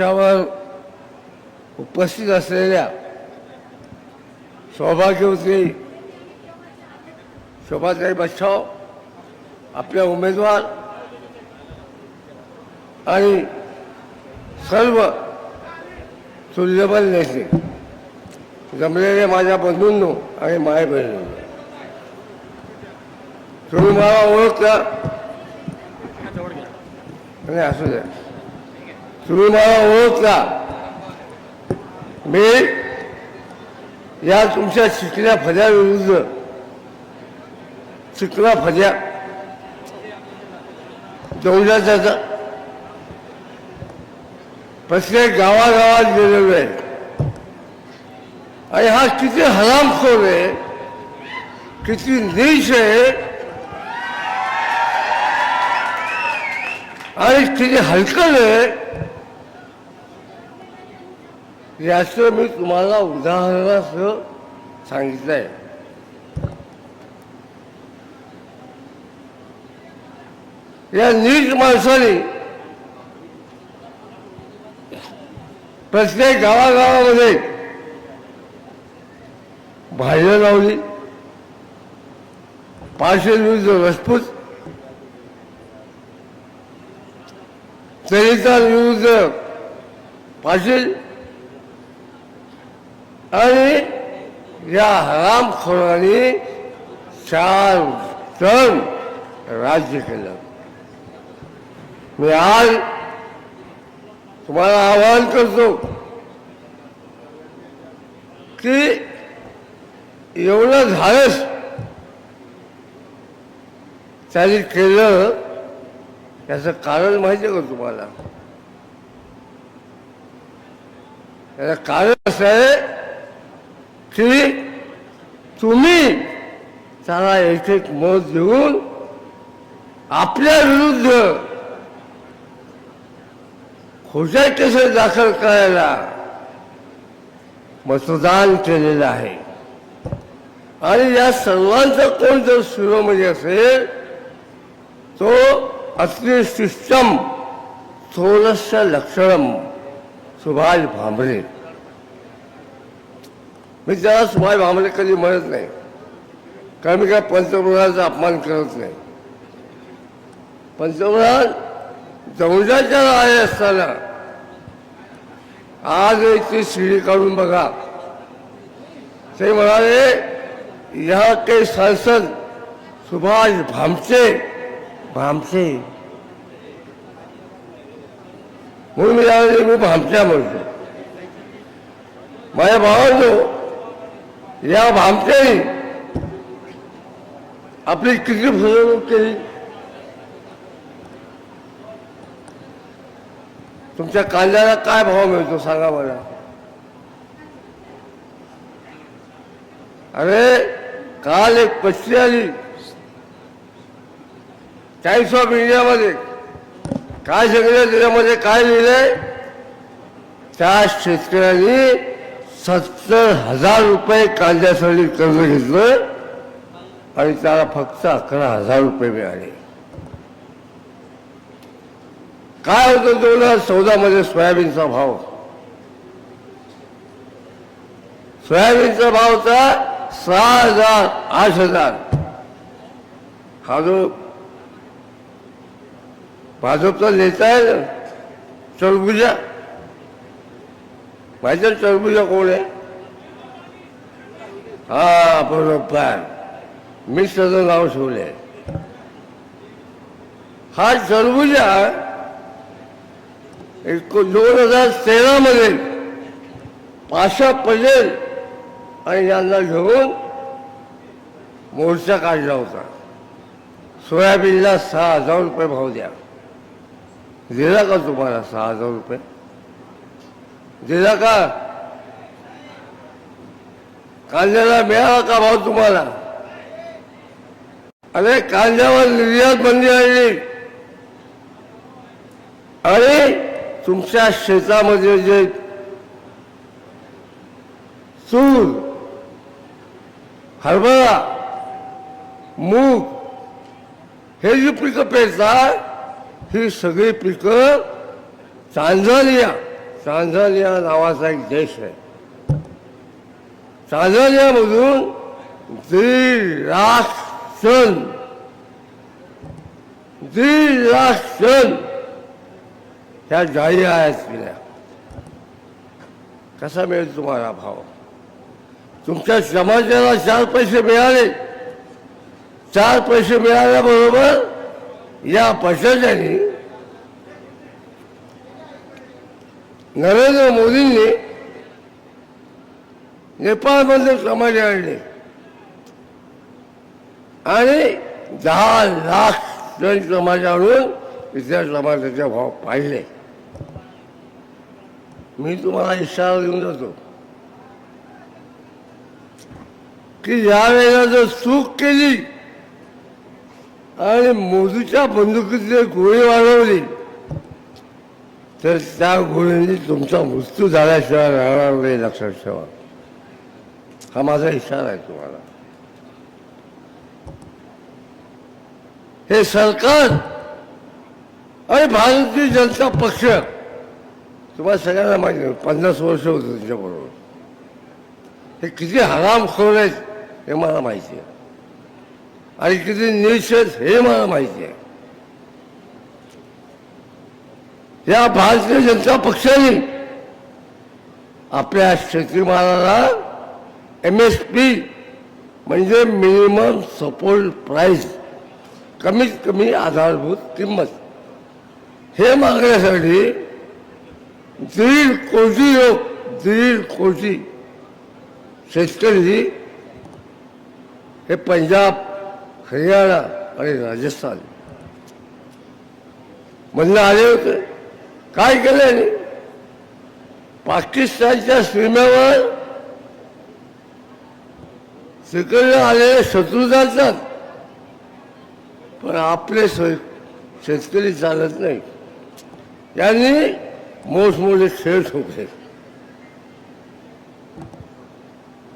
मंचावर उपस्थित असलेल्या सौभाग्यवती शोभाताई बच्छाव आपल्या उमेदवार आणि सर्व तुल्यबल नेते जमलेले माझ्या बंधूंनो आणि माय बहिणींनो. तुम्ही मला ओळखता? आणि असू द्या. तुम्ही मला ओळखता मी या तुमच्या चिकल्या फज्याविरुद्ध चिकला फज्या. दौल्याचा प्रत्येक गावागावात गेलेलो आहे. आणि हा किती हरामखोर आहे किती नीच आहे आणि किती हलकल आहे याचं मी तुम्हाला उदाहरणासह सांगितलं आहे या नीट माणसाने प्रत्येक गावागावामध्ये भाज्या लावली पाचशे विरुद्ध रजपूत चरिता विरुद्ध पाटील आणि या हरामखोरांनी चार जण राज्य केलं. मी आज तुम्हाला आवाहन करतो की एवढं झालंच त्यांनी केलं त्याचं कारण माहिती आहे का तुम्हाला? त्याचं कारण असं आहे की तुम्ही त्याला एक एक मत देऊन आपल्या विरुद्ध खोट्या केसेस दाखल करायला मतदान केलेलं आहे. आणि या सर्वांचा कोण जर शिरोमणी असेल तो असली सिस्टम थोडस लक्षणम सुभाष भांबरे मी त्याला सुभाष भामरे कधी म्हणत नाही. कारण मी काय पंतप्रधानाचा अपमान करत नाही. पंतप्रधान जवळच्या आले असताना आज ती शिडी काढून बघा. ते म्हणाले या काही सांसद सुभाष भामचे भामचे म्हणून मी यावेळी मी भामच्या म्हणतो. माझ्या भावांनो या भामट्याने आपली क्रिकेट फसवणूक केली? तुमच्या कांद्याला काय भाव मिळतो सांगा मला अरे काल एक पस्ती आली. टाइम्स ऑफ इंडियामध्ये. काय सांगितलं त्याच्यामध्ये काय लिहिलंय? त्या शेतकऱ्यांनी सत्तर हजार रुपये कांद्यासाठी कर्ज घेतलं आणि त्याला फक्त अकरा हजार रुपये मिळाले. काय होतं दोन हजार चौदामध्ये सोयाबीनचा भाव? सोयाबीनचा भाव होता सहा हजार आठ हजार. हा जो भाजपचा नेता आहे ना चरबुजा माहिती कोण आहे हा बरोबर. मी सगळं नाव ठेवले हा चरबुजा एक दोन हजार तेरामध्ये पाशा पटेल आणि यांना घेऊन मोर्चा काढला होता. सोयाबीनला सहा हजार रुपये भाव द्या. दिला का तुम्हाला सहा हजार रुपये? दिला का कांद्याला मिळाला का भाव तुम्हाला? अरे कांद्यावर निर्यात बंदी आणली. अरे तुमच्या शेतामध्ये जे तूर हरभरा मूग हे जी पिकं पेरतात ही सगळी पिकं तांझानिया टांझानिया नावाचा एक देश आहे. टांझानियामधून दीड लाख टन दीड लाख टन ह्या डाळी आहेत गेल्या कसा मिळेल तुम्हाला भाव? तुमच्या समाजाला चार पैसे मिळाले. चार पैसे मिळाल्याबरोबर या पैशाच्यानी नरेंद्र मोदींनी नेपाळमध्ये समाज आणले. आणि दहा लाख जण समाज आणून इथल्या समाजाचे भाव पाडले मी तुम्हाला इशारा देऊन जातो. की या वेळेला जर चूक केली आणि मोदीच्या बंदुकीतले गोळी वाढवली तर त्या गोळींनी तुमचा मृत्यू झाल्याशिवाय राहणार नाही लक्षात ठेवा. हा माझा इशारा आहे तुम्हाला. हे सरकार आणि भारतीय जनता पक्ष तुम्हाला सगळ्यांना माहिती आहे, पन्नास वर्ष होतं त्यांच्याबरोबर हे किती हराम खोर आहेत हे मला माहिती आहे. आणि किती नीच हे मला माहिती आहे. या भारतीय जनता पक्षाने आपल्या शेतीमालाला एम एस पी म्हणजे मिनिमम सपोर्ट प्राईस कमीत कमी आधारभूत किंमत. हे मागण्यासाठी दीड कोटी लोक दीड कोटी शेतकरी हे पंजाब हरियाणा आणि राजस्थान मधनं आले होते. काय केलं? पाकिस्तानच्या सीमेवर तिकडे आलेले शत्रू जातात. पण आपले शेतकरी चालत नाही. यांनी मोठमोठे खेळ ठोकले.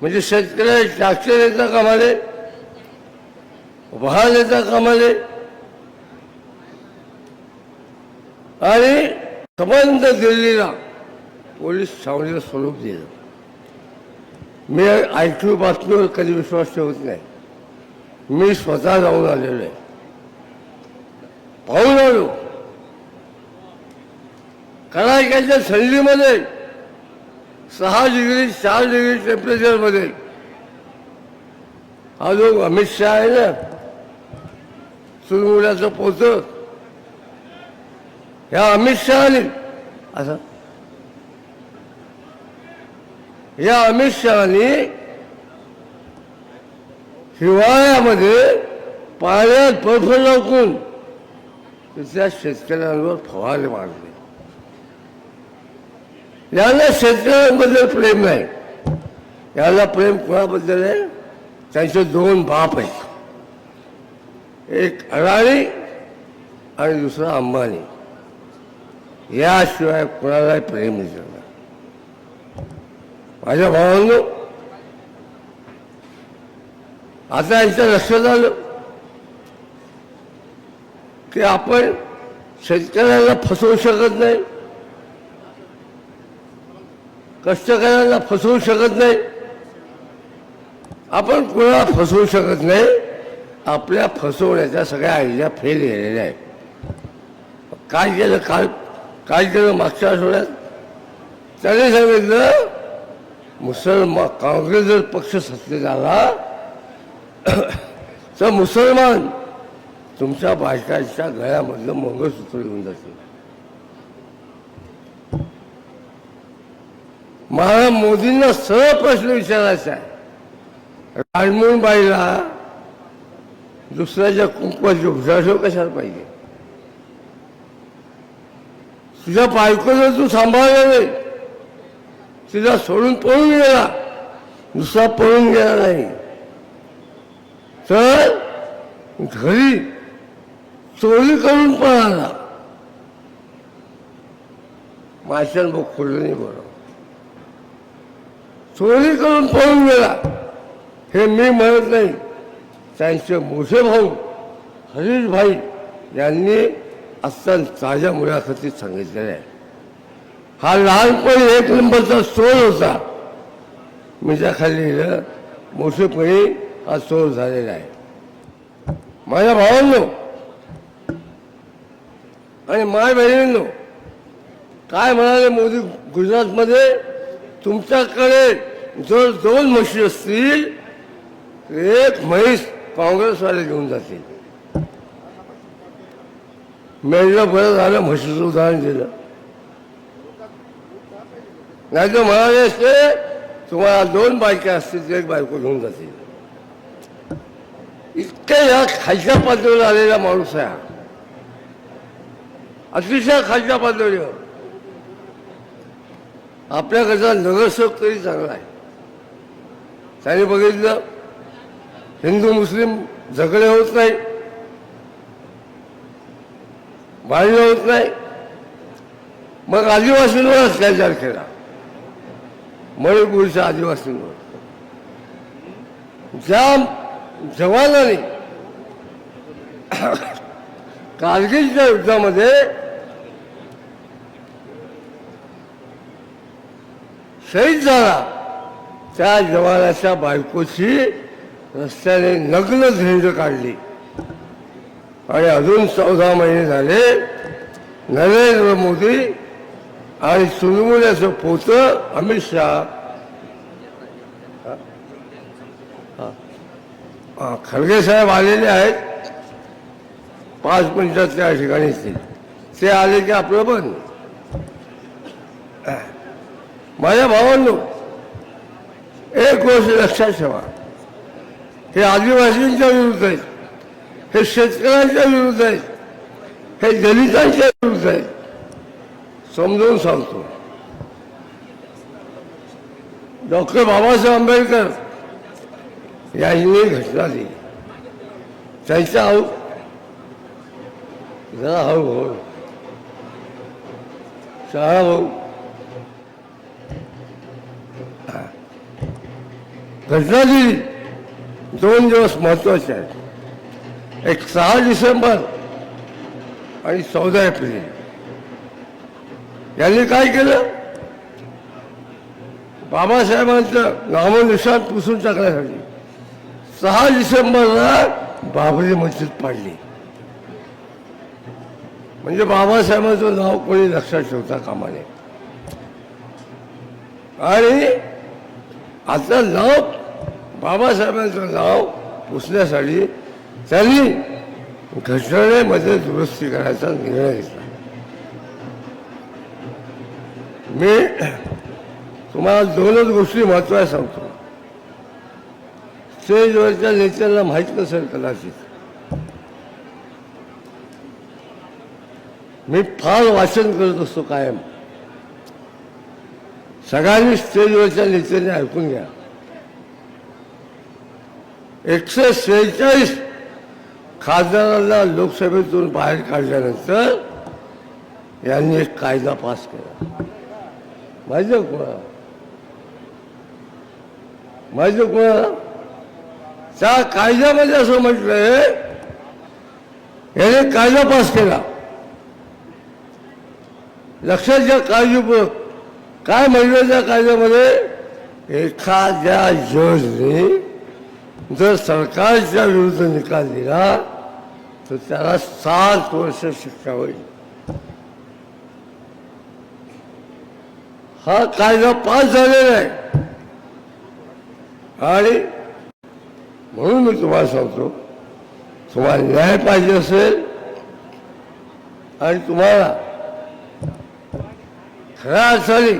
म्हणजे शेतकऱ्याला ट्रॅक्टर येता कामाले? वाहन येता कामाले? आणि संबंध दिल्लीला पोलीस छावणीला स्वरूप दिलं. मी ऐकलो बातमीवर कधी विश्वास ठेवत नाही. मी स्वतः जाऊन आलेलो आहे. पाहून आलो. कडाक्याच्या थंडीमध्ये सहा डिग्री चार डिग्री टेम्परेचरमध्ये हा जो अमित शहा आहे ना सुरमुल्याचं पोत या अमित शहाने असं या अमित शहाने हिवाळ्यामध्ये पाण्यात बर्फ टाकून शेतकऱ्यांवर फवारे मारले यांना शेतकऱ्यांबद्दल प्रेम नाही याला प्रेम कोणाबद्दल आहे त्यांचे दोन बाप आहेत एक अडाणी आणि दुसरा अंबानी याशिवाय कोणालाही प्रेम नाही माझ्या भावांनो आता यांच्या लक्षात आलं की आपण शेतकऱ्यांना फसवू शकत नाही कष्टकऱ्यांना फसवू शकत नाही. आपण कोणाला फसवू शकत नाही? आपल्या फसवण्याच्या सगळ्या आयडिया फेल गेलेल्या आहेत. काय केलं? काल काय केलं मागच्या आठवड्यात. त्याने सांगितलं मुसलमान काँग्रेस जर पक्ष सत्तेत आला तर मुसलमान तुमच्या बायकाच्या गळ्यामधलं मंगळसूत्र घेऊन जातील. मला मोदींना सरळ प्रश्न विचारायचा आहे. राजमोहनबाईला दुसऱ्याच्या कुंकवाची उजासव कशाला पाहिजे? तुझ्या बायकोला तू सांभाळला नाही. तिला सोडून पळून गेला. दुसरा पळून गेला नाही. तर घरी चोरी करून पळाला. माशान बघ खोडलं नाही बरं. चोरी करून पळून गेला. हे मी म्हणत नाही. त्यांचे मोठे भाऊ हरीश भाई यांनी आत्ता ताज्या मुलाखतीत सांगितलेलं आहे. हा लहानपणी एक नंबरचा सोल होता. मीच्या खाली मोठेपणी हा सोल झालेला आहे. माझ्या भावांनो आणि माय बहिणींनो काय म्हणाले मोदी गुजरातमध्ये? तुमच्याकडे जर दोन म्हशी असतील एक म्हैस काँग्रेसवाले घेऊन जातील. मी बरं झालं म्हशीचं उदाहरण दिलं. नाही तर म्हणाले असते तुम्हाला दोन बायका असतील एक बायको घेऊन जातील. इतके या खालच्या पातळीवर आलेला माणूस आहे हा. अतिशय खालच्या पातळीवर. आपल्याकडचा नगरसेवक तरी चांगला आहे. त्याने बघितलं हिंदू मुस्लिम झगडे होत नाही. वाढलं होत नाही. मग आदिवासींवर अत्याचार केला मणिपूरच्या आदिवासींवर ज्या जवानाने कारगिलच्या युद्धामध्ये शहीद झाला. त्या जवानाच्या बायकोची रस्त्याने नग्न झेंड काढली. आणि अजून चौदा महिने झाले नरेंद्र मोदी आणि चुनमुल्याचं पोतं अमित शहा. खडगे साहेब आलेले आहेत. पाच मिनिटात त्या ठिकाणी ते ते आले की आपलं बंद. माझ्या भावांनो एक गोष्ट लक्षात ठेवा. हे आदिवासींच्या विरुद्ध आहेत. हे शेतकऱ्यांच्या विरुद्ध आहे. हे दलितांच्या विरुद्ध आहे. समजावून सांगतो. डॉक्टर बाबासाहेब आंबेडकर यांनी घटना दिली. त्यांच्या हळू जरा हळूहळू. शाळा भाऊ. घटना दिली. दोन दिवस महत्त्वाचे आहेत. एक सहा डिसेंबर आणि चौदा एप्रिल. यांनी काय केलं? बाबासाहेबांचं नामनिशान पुसून टाकण्यासाठी सहा डिसेंबरला बाबरी मस्जिद पाडली. म्हणजे बाबासाहेबांचं नाव कोणी लक्षात ठेवता कामा नये. आणि आता नाव बाबासाहेबांचं नाव पुसण्यासाठी त्यांनी घटनेमध्ये दुरुस्ती करायचा निर्णय घेतला मी तुम्हाला दोनच गोष्टी महत्त्वाच्या सांगतो स्टेजवरच्या नेत्यांना माहीत नसेल कदाचित मी फार वाचन करत असतो कायम सगळ्यांनी स्टेजवरच्या नेत्यांनी ऐकून घ्या एकशे सेहेचाळीस खासदारांना लोकसभेतून बाहेर काढल्यानंतर यांनी एक कायदा पास केला. माहिती आहे कोणा माहिती आहे त्या कायद्यामध्ये असं म्हटलंय याने कायदा पास केला. लक्षात घ्या काळजीपूर्वक. काय म्हणलं त्या कायद्यामध्ये? एखाद्या जजने जर सरकारच्या विरुद्ध निकाल दिला तर त्याला सात वर्ष शिक्षा होईल. हा कायदा पास झालेला आहे. आणि म्हणून मी तुम्हाला सांगतो तुम्हाला न्याय पाहिजे असेल आणि तुम्हाला खऱ्या अर्थाने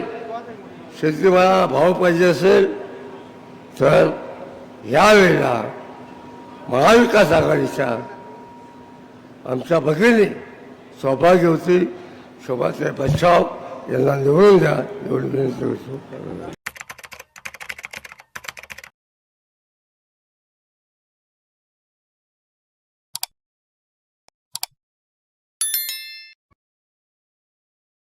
शेतीमालाला भाव पाहिजे असेल तर यावेळेला महाविकास आघाडीच्या आमच्या भगिनी सौभाग्यवती शोभासाहेब बचाव यांना निवडून द्या. निवडून